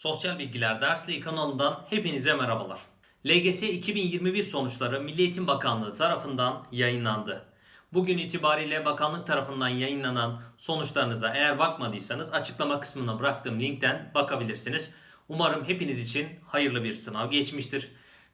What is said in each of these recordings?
Sosyal Bilgiler Dersliği kanalından hepinize merhabalar. LGS 2021 sonuçları Milli Eğitim Bakanlığı tarafından yayınlandı. Bugün itibariyle bakanlık tarafından yayınlanan sonuçlarınıza eğer bakmadıysanız açıklama kısmına bıraktığım linkten bakabilirsiniz. Umarım hepiniz için hayırlı bir sınav geçmiştir.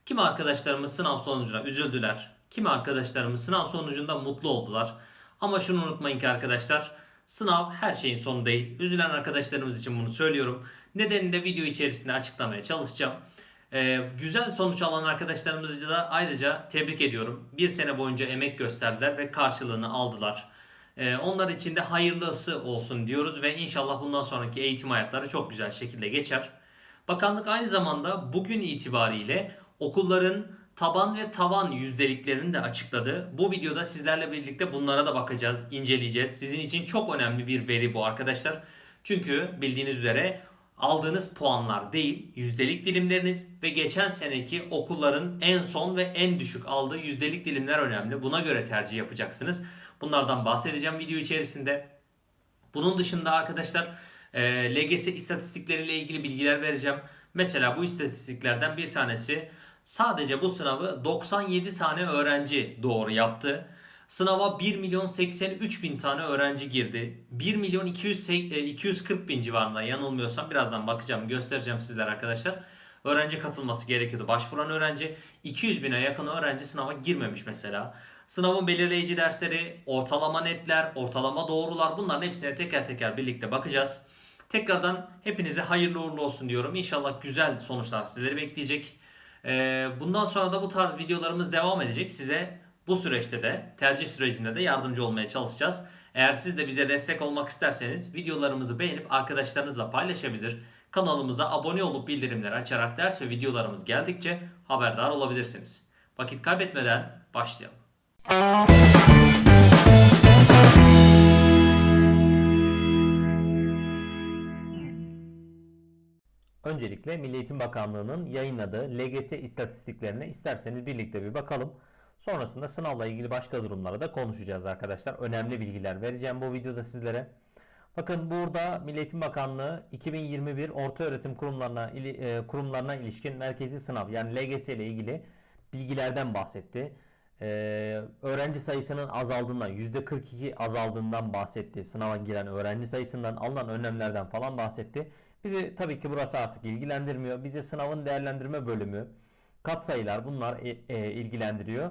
Kimi arkadaşlarımız sınav sonucuna üzüldüler. Kimi arkadaşlarımız sınav sonucunda mutlu oldular. Ama şunu unutmayın ki arkadaşlar sınav her şeyin sonu değil. Üzülen arkadaşlarımız için bunu söylüyorum. Nedenini de video içerisinde açıklamaya çalışacağım. Ee, güzel sonuç alan arkadaşlarımızı da ayrıca tebrik ediyorum. Bir sene boyunca emek gösterdiler ve karşılığını aldılar. Ee, onlar için de hayırlısı olsun diyoruz ve inşallah bundan sonraki eğitim hayatları çok güzel şekilde geçer. Bakanlık aynı zamanda bugün itibariyle okulların taban ve tavan yüzdeliklerini de açıkladı. Bu videoda sizlerle birlikte bunlara da bakacağız, inceleyeceğiz. Sizin için çok önemli bir veri bu arkadaşlar. Çünkü bildiğiniz üzere aldığınız puanlar değil, yüzdelik dilimleriniz ve geçen seneki okulların en son ve en düşük aldığı yüzdelik dilimler önemli. Buna göre tercih yapacaksınız. Bunlardan bahsedeceğim video içerisinde. Bunun dışında arkadaşlar e, LGS istatistikleriyle ilgili bilgiler vereceğim. Mesela bu istatistiklerden bir tanesi sadece bu sınavı 97 tane öğrenci doğru yaptı. Sınava 1 milyon 83 bin tane öğrenci girdi. 1 milyon 200, 240 bin civarında yanılmıyorsam birazdan bakacağım göstereceğim sizlere arkadaşlar. Öğrenci katılması gerekiyordu. Başvuran öğrenci 200 bine yakın öğrenci sınava girmemiş mesela. Sınavın belirleyici dersleri, ortalama netler, ortalama doğrular bunların hepsine teker teker birlikte bakacağız. Tekrardan hepinize hayırlı uğurlu olsun diyorum. İnşallah güzel sonuçlar sizleri bekleyecek. Ee, Bundan sonra da bu tarz videolarımız devam edecek. Size bu süreçte de tercih sürecinde de yardımcı olmaya çalışacağız. Eğer siz de bize destek olmak isterseniz videolarımızı beğenip arkadaşlarınızla paylaşabilir. Kanalımıza abone olup bildirimleri açarak ders ve videolarımız geldikçe haberdar olabilirsiniz. Vakit kaybetmeden başlayalım. Öncelikle Milli Eğitim Bakanlığı'nın yayınladığı LGS istatistiklerine isterseniz birlikte bir bakalım. Sonrasında sınavla ilgili başka durumlara da konuşacağız arkadaşlar. Önemli bilgiler vereceğim bu videoda sizlere. Bakın burada Milli Eğitim Bakanlığı 2021 ortaöğretim kurumlarına ili- e, kurumlarına ilişkin merkezi sınav yani LGS ile ilgili bilgilerden bahsetti. Ee, öğrenci sayısının azaldığından %42 azaldığından bahsetti. Sınava giren öğrenci sayısından alınan önlemlerden falan bahsetti. Bizi tabii ki burası artık ilgilendirmiyor. Bizi sınavın değerlendirme bölümü, katsayılar bunlar e, e, ilgilendiriyor.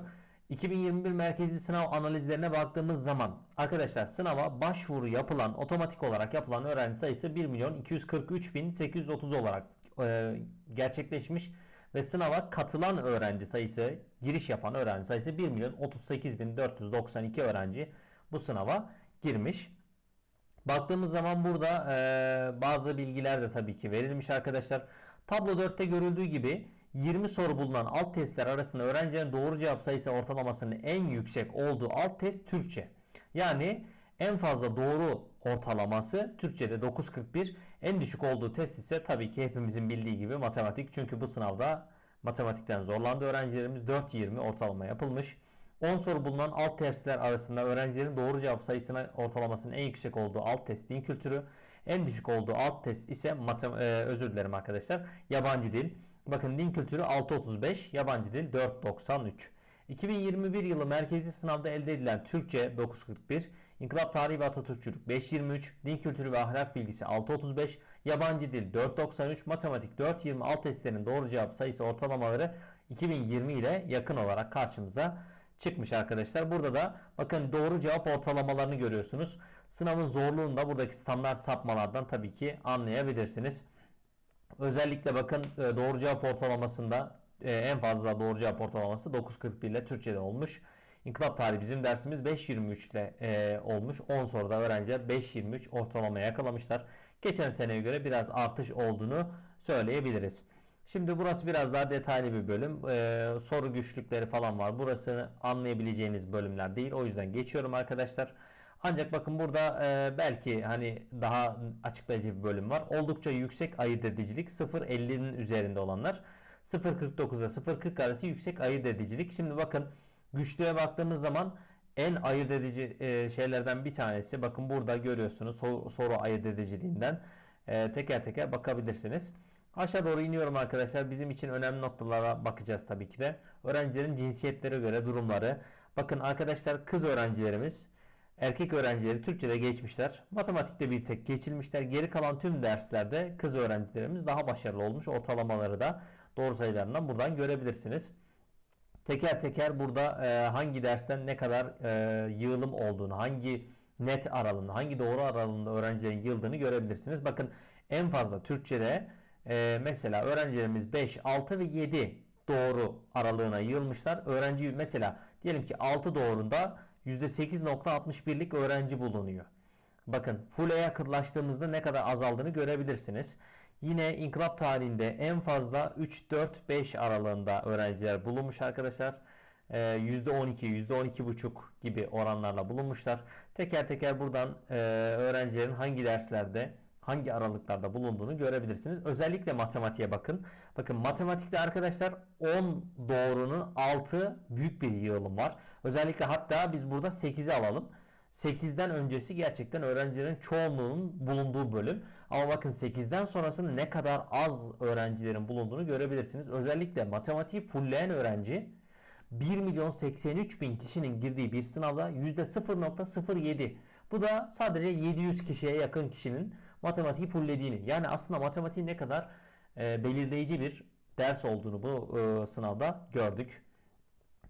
2021 merkezi sınav analizlerine baktığımız zaman arkadaşlar sınava başvuru yapılan otomatik olarak yapılan öğrenci sayısı 1 milyon 243 bin 830 olarak e, gerçekleşmiş ve sınava katılan öğrenci sayısı giriş yapan öğrenci sayısı 1 milyon 38 bin 492 öğrenci bu sınava girmiş. Baktığımız zaman burada e, bazı bilgiler de tabii ki verilmiş arkadaşlar. Tablo 4'te görüldüğü gibi 20 soru bulunan alt testler arasında öğrencilerin doğru cevap sayısı ortalamasının en yüksek olduğu alt test Türkçe. Yani en fazla doğru ortalaması Türkçe'de 9.41. En düşük olduğu test ise tabii ki hepimizin bildiği gibi matematik. Çünkü bu sınavda matematikten zorlandı öğrencilerimiz. 4.20 ortalama yapılmış. 10 soru bulunan alt testler arasında öğrencilerin doğru cevap sayısına ortalamasının en yüksek olduğu alt test din kültürü, en düşük olduğu alt test ise matem e, özür dilerim arkadaşlar yabancı dil. Bakın din kültürü 6.35, yabancı dil 4.93. 2021 yılı merkezi sınavda elde edilen Türkçe 9.41, İnkılap Tarihi ve Atatürkçülük 5.23, Din Kültürü ve Ahlak Bilgisi 6.35, Yabancı Dil 4.93, Matematik 4.20 alt testlerin doğru cevap sayısı ortalamaları 2020 ile yakın olarak karşımıza çıkmış arkadaşlar. Burada da bakın doğru cevap ortalamalarını görüyorsunuz. Sınavın zorluğunu da buradaki standart sapmalardan tabii ki anlayabilirsiniz. Özellikle bakın e, doğru cevap ortalamasında e, en fazla doğru cevap ortalaması 9.41 ile Türkçe'de olmuş. İnkılap tarihi bizim dersimiz 5.23 ile e, olmuş. 10 soruda öğrenciler 5.23 ortalamaya yakalamışlar. Geçen seneye göre biraz artış olduğunu söyleyebiliriz. Şimdi burası biraz daha detaylı bir bölüm. Ee, soru güçlükleri falan var. Burası anlayabileceğiniz bölümler değil. O yüzden geçiyorum arkadaşlar. Ancak bakın burada e, belki hani daha açıklayıcı bir bölüm var. Oldukça yüksek ayırt edicilik 0.50'nin üzerinde olanlar. 0.49 ile 0.40 arası yüksek ayırt edicilik. Şimdi bakın güçlüğe baktığımız zaman en ayırt edici e, şeylerden bir tanesi. Bakın burada görüyorsunuz soru, soru ayırt ediciliğinden e, teker teker bakabilirsiniz. Aşağı doğru iniyorum arkadaşlar. Bizim için önemli noktalara bakacağız tabii ki de. Öğrencilerin cinsiyetlere göre durumları. Bakın arkadaşlar kız öğrencilerimiz erkek öğrencileri Türkçe'de geçmişler. Matematikte bir tek geçilmişler. Geri kalan tüm derslerde kız öğrencilerimiz daha başarılı olmuş. Ortalamaları da doğru sayılarından buradan görebilirsiniz. Teker teker burada e, hangi dersten ne kadar e, yığılım olduğunu, hangi net aralığında, hangi doğru aralığında öğrencilerin yıldığını görebilirsiniz. Bakın en fazla Türkçe'de e, mesela öğrencilerimiz 5, 6 ve 7 doğru aralığına yığılmışlar. Öğrenci mesela diyelim ki 6 doğrunda %8.61'lik öğrenci bulunuyor. Bakın full'e yakınlaştığımızda ne kadar azaldığını görebilirsiniz. Yine inkılap tarihinde en fazla 3, 4, 5 aralığında öğrenciler bulunmuş arkadaşlar. Ee, %12, %12,5 gibi oranlarla bulunmuşlar. Teker teker buradan e, öğrencilerin hangi derslerde, hangi aralıklarda bulunduğunu görebilirsiniz. Özellikle matematiğe bakın. Bakın matematikte arkadaşlar 10 doğrunun 6 büyük bir yığılım var. Özellikle hatta biz burada 8'i alalım. 8'den öncesi gerçekten öğrencilerin çoğunluğunun bulunduğu bölüm. Ama bakın 8'den sonrasında ne kadar az öğrencilerin bulunduğunu görebilirsiniz. Özellikle matematiği fullleyen öğrenci 1 milyon 83 bin kişinin girdiği bir sınavda %0.07. Bu da sadece 700 kişiye yakın kişinin matematiği fulllediğini. Yani aslında matematiğin ne kadar e, belirleyici bir ders olduğunu bu e, sınavda gördük.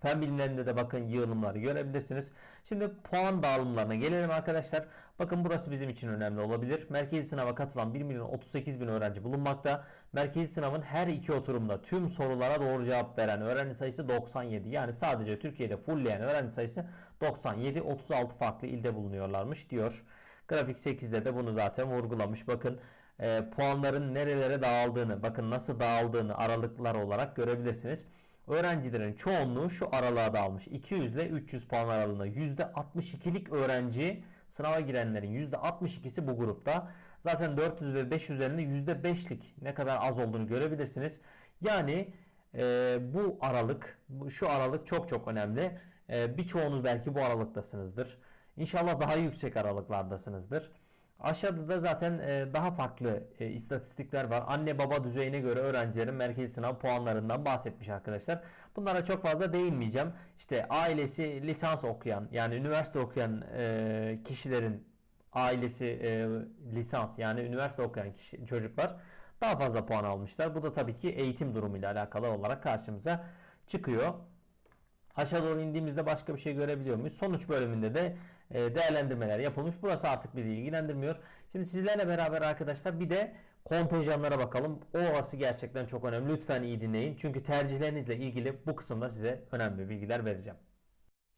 Fen bilimlerinde de bakın yığılımları görebilirsiniz. Şimdi puan dağılımlarına gelelim arkadaşlar. Bakın burası bizim için önemli olabilir. Merkezi sınava katılan 1 milyon 38 bin öğrenci bulunmakta. Merkezi sınavın her iki oturumda tüm sorulara doğru cevap veren öğrenci sayısı 97. Yani sadece Türkiye'de fullleyen öğrenci sayısı 97. 36 farklı ilde bulunuyorlarmış diyor. Grafik 8'de de bunu zaten vurgulamış. Bakın e, puanların nerelere dağıldığını, bakın nasıl dağıldığını aralıklar olarak görebilirsiniz. Öğrencilerin çoğunluğu şu aralığa dağılmış. 200 ile 300 puan aralığında %62'lik öğrenci sınava girenlerin %62'si bu grupta. Zaten 400 ve 500 üzerinde %5'lik ne kadar az olduğunu görebilirsiniz. Yani e, bu aralık, şu aralık çok çok önemli. E, birçoğunuz belki bu aralıktasınızdır. İnşallah daha yüksek aralıklardasınızdır. Aşağıda da zaten e, daha farklı e, istatistikler var. Anne baba düzeyine göre öğrencilerin merkezi sınav puanlarından bahsetmiş arkadaşlar. Bunlara çok fazla değinmeyeceğim. İşte ailesi lisans okuyan yani üniversite okuyan e, kişilerin ailesi lisans yani üniversite okuyan kişi, çocuklar daha fazla puan almışlar. Bu da tabii ki eğitim durumuyla alakalı olarak karşımıza çıkıyor. Aşağı doğru indiğimizde başka bir şey görebiliyor muyuz? Sonuç bölümünde de değerlendirmeler yapılmış. Burası artık bizi ilgilendirmiyor. Şimdi sizlerle beraber arkadaşlar bir de kontenjanlara bakalım. Orası gerçekten çok önemli. Lütfen iyi dinleyin. Çünkü tercihlerinizle ilgili bu kısımda size önemli bilgiler vereceğim.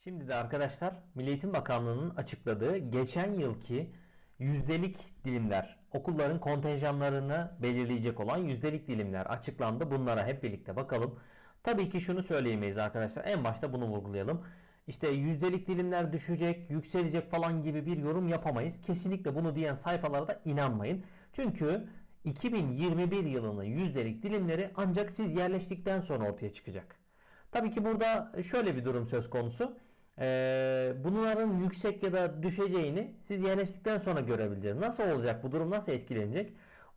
Şimdi de arkadaşlar Milli Eğitim Bakanlığı'nın açıkladığı geçen yılki yüzdelik dilimler, okulların kontenjanlarını belirleyecek olan yüzdelik dilimler açıklandı. Bunlara hep birlikte bakalım. Tabii ki şunu söyleyemeyiz arkadaşlar. En başta bunu vurgulayalım. İşte yüzdelik dilimler düşecek, yükselecek falan gibi bir yorum yapamayız. Kesinlikle bunu diyen sayfalara da inanmayın. Çünkü 2021 yılının yüzdelik dilimleri ancak siz yerleştikten sonra ortaya çıkacak. Tabii ki burada şöyle bir durum söz konusu. Ee, bunların yüksek ya da düşeceğini siz yerleştikten sonra görebileceğiz. Nasıl olacak bu durum nasıl etkilenecek?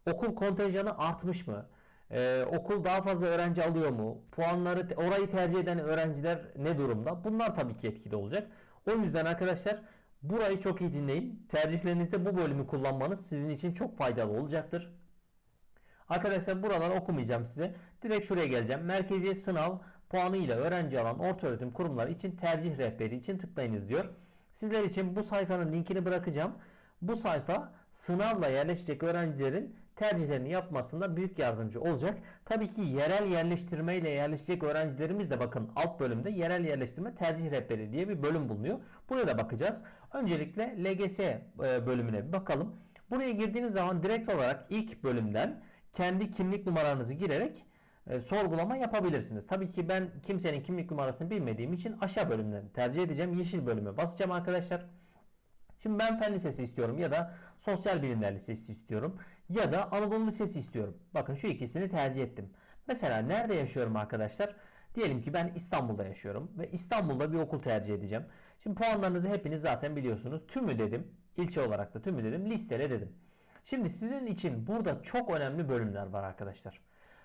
Okul kontenjanı artmış mı? Ee, okul daha fazla öğrenci alıyor mu? Puanları orayı tercih eden öğrenciler ne durumda? Bunlar tabii ki etkili olacak. O yüzden arkadaşlar burayı çok iyi dinleyin. Tercihlerinizde bu bölümü kullanmanız sizin için çok faydalı olacaktır. Arkadaşlar buraları okumayacağım size. Direkt şuraya geleceğim. Merkezi sınav puanıyla öğrenci alan ortaöğretim kurumları için tercih rehberi için tıklayınız diyor. Sizler için bu sayfanın linkini bırakacağım. Bu sayfa sınavla yerleşecek öğrencilerin tercihlerini yapmasında büyük yardımcı olacak. Tabii ki yerel yerleştirme ile yerleşecek öğrencilerimiz de bakın alt bölümde yerel yerleştirme tercih rehberi diye bir bölüm bulunuyor. Buraya da bakacağız. Öncelikle LGS e, bölümüne bir bakalım. Buraya girdiğiniz zaman direkt olarak ilk bölümden kendi kimlik numaranızı girerek e, sorgulama yapabilirsiniz. Tabii ki ben kimsenin kimlik numarasını bilmediğim için aşağı bölümden tercih edeceğim. Yeşil bölüme basacağım arkadaşlar. Şimdi ben fen lisesi istiyorum ya da sosyal bilimler lisesi istiyorum ya da Anadolu lisesi istiyorum. Bakın şu ikisini tercih ettim. Mesela nerede yaşıyorum arkadaşlar? Diyelim ki ben İstanbul'da yaşıyorum ve İstanbul'da bir okul tercih edeceğim. Şimdi puanlarınızı hepiniz zaten biliyorsunuz. Tümü dedim. ilçe olarak da tümü dedim. Listele dedim. Şimdi sizin için burada çok önemli bölümler var arkadaşlar.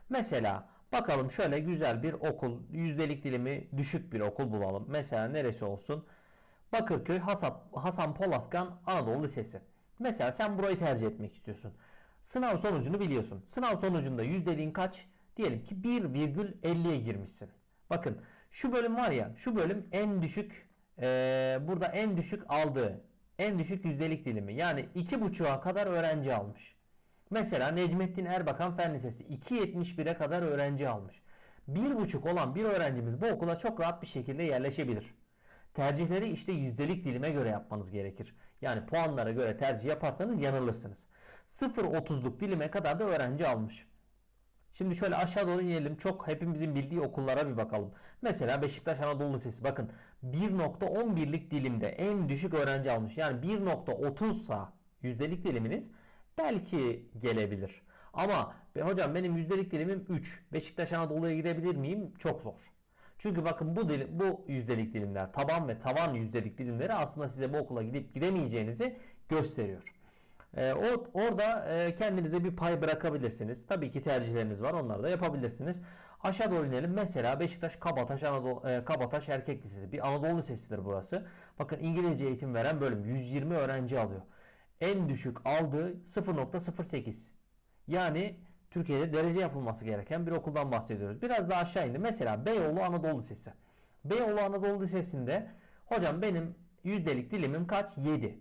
Mesela bakalım şöyle güzel bir okul, yüzdelik dilimi düşük bir okul bulalım. Mesela neresi olsun? Bakırköy Hasan, Hasan Polatkan Anadolu Lisesi. Mesela sen burayı tercih etmek istiyorsun. Sınav sonucunu biliyorsun. Sınav sonucunda yüzdeliğin kaç? Diyelim ki 1,50'ye girmişsin. Bakın şu bölüm var ya şu bölüm en düşük eee, burada en düşük aldığı en düşük yüzdelik dilimi. Yani 2,5'a kadar öğrenci almış. Mesela Necmettin Erbakan Fen Lisesi 2.71'e kadar öğrenci almış. 1,5 olan bir öğrencimiz bu okula çok rahat bir şekilde yerleşebilir. Tercihleri işte yüzdelik dilime göre yapmanız gerekir. Yani puanlara göre tercih yaparsanız yanılırsınız. 0.30'luk dilime kadar da öğrenci almış. Şimdi şöyle aşağı doğru inelim. Çok hepimizin bildiği okullara bir bakalım. Mesela Beşiktaş Anadolu Lisesi. Bakın 1.11'lik dilimde en düşük öğrenci almış. Yani 1.30 sa yüzdelik diliminiz belki gelebilir. Ama be hocam benim yüzdelik dilimim 3. Beşiktaş Anadolu'ya gidebilir miyim? Çok zor. Çünkü bakın bu dilim, bu yüzdelik dilimler, taban ve tavan yüzdelik dilimleri aslında size bu okula gidip gidemeyeceğinizi gösteriyor. Ee, o, orada e, kendinize bir pay bırakabilirsiniz. Tabii ki tercihleriniz var. Onları da yapabilirsiniz. Aşağı doğru inelim. Mesela Beşiktaş Kabataş Anadolu e, Kabataş Erkek Lisesi. Bir Anadolu Lisesi'dir burası. Bakın İngilizce eğitim veren bölüm 120 öğrenci alıyor. En düşük aldığı 0.08. Yani Türkiye'de derece yapılması gereken bir okuldan bahsediyoruz. Biraz daha aşağı indi. Mesela Beyoğlu Anadolu Lisesi. Beyoğlu Anadolu Lisesi'nde hocam benim yüzdelik dilimim kaç? 7.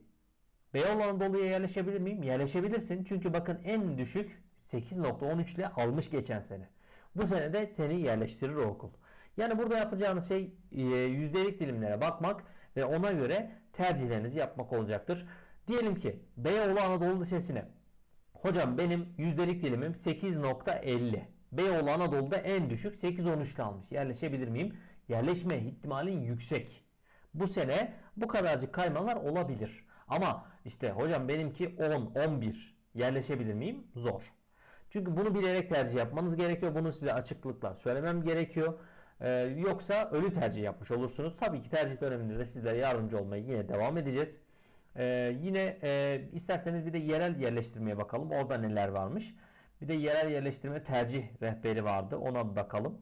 Beyoğlu Anadolu'ya yerleşebilir miyim? Yerleşebilirsin. Çünkü bakın en düşük 8.13 ile almış geçen sene. Bu sene de seni yerleştirir o okul. Yani burada yapacağınız şey e, yüzdelik dilimlere bakmak ve ona göre tercihlerinizi yapmak olacaktır. Diyelim ki Beyoğlu Anadolu Lisesi'ne hocam benim yüzdelik dilimim 8.50. Beyoğlu Anadolu'da en düşük 8.13 ile almış. Yerleşebilir miyim? Yerleşme ihtimalin yüksek. Bu sene bu kadarcık kaymalar olabilir. Ama işte hocam benimki 10, 11 yerleşebilir miyim? Zor. Çünkü bunu bilerek tercih yapmanız gerekiyor. Bunu size açıklıkla söylemem gerekiyor. Ee, yoksa ölü tercih yapmış olursunuz. Tabii ki tercih döneminde de sizlere yardımcı olmaya yine devam edeceğiz. Ee, yine e, isterseniz bir de yerel yerleştirmeye bakalım. Orada neler varmış. Bir de yerel yerleştirme tercih rehberi vardı. Ona bir bakalım.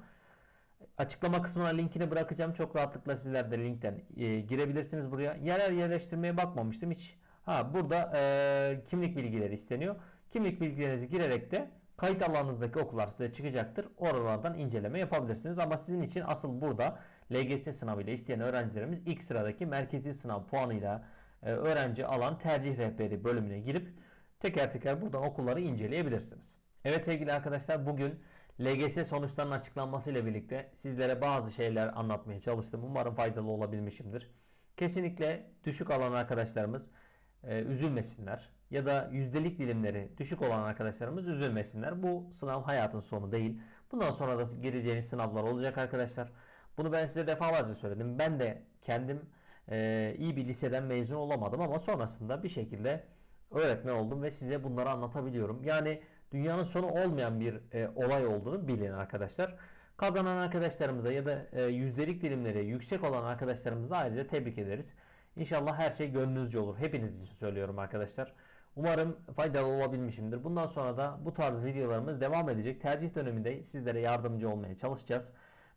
Açıklama kısmına linkini bırakacağım. Çok rahatlıkla sizler de linkten e, girebilirsiniz buraya. Yerel yerleştirmeye bakmamıştım hiç. Ha burada e, kimlik bilgileri isteniyor. Kimlik bilgilerinizi girerek de kayıt alanınızdaki okullar size çıkacaktır. Oralardan inceleme yapabilirsiniz. Ama sizin için asıl burada LGS sınavıyla isteyen öğrencilerimiz ilk sıradaki merkezi sınav puanıyla e, öğrenci alan tercih rehberi bölümüne girip teker teker buradan okulları inceleyebilirsiniz. Evet sevgili arkadaşlar bugün LGS sonuçlarının açıklanmasıyla birlikte sizlere bazı şeyler anlatmaya çalıştım. Umarım faydalı olabilmişimdir. Kesinlikle düşük alan arkadaşlarımız e, üzülmesinler ya da yüzdelik dilimleri düşük olan arkadaşlarımız üzülmesinler. Bu sınav hayatın sonu değil. Bundan sonra da gireceğiniz sınavlar olacak arkadaşlar. Bunu ben size defalarca söyledim. Ben de kendim e, iyi bir liseden mezun olamadım ama sonrasında bir şekilde öğretmen oldum ve size bunları anlatabiliyorum. Yani dünyanın sonu olmayan bir e, olay olduğunu bilin arkadaşlar. Kazanan arkadaşlarımıza ya da e, yüzdelik dilimleri yüksek olan arkadaşlarımıza ayrıca tebrik ederiz. İnşallah her şey gönlünüzce olur. Hepiniz için söylüyorum arkadaşlar. Umarım faydalı olabilmişimdir. Bundan sonra da bu tarz videolarımız devam edecek. Tercih döneminde sizlere yardımcı olmaya çalışacağız.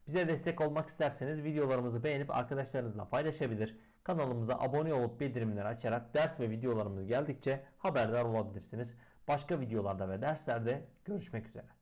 Bize destek olmak isterseniz videolarımızı beğenip arkadaşlarınızla paylaşabilir. Kanalımıza abone olup bildirimleri açarak ders ve videolarımız geldikçe haberdar olabilirsiniz. Başka videolarda ve derslerde görüşmek üzere.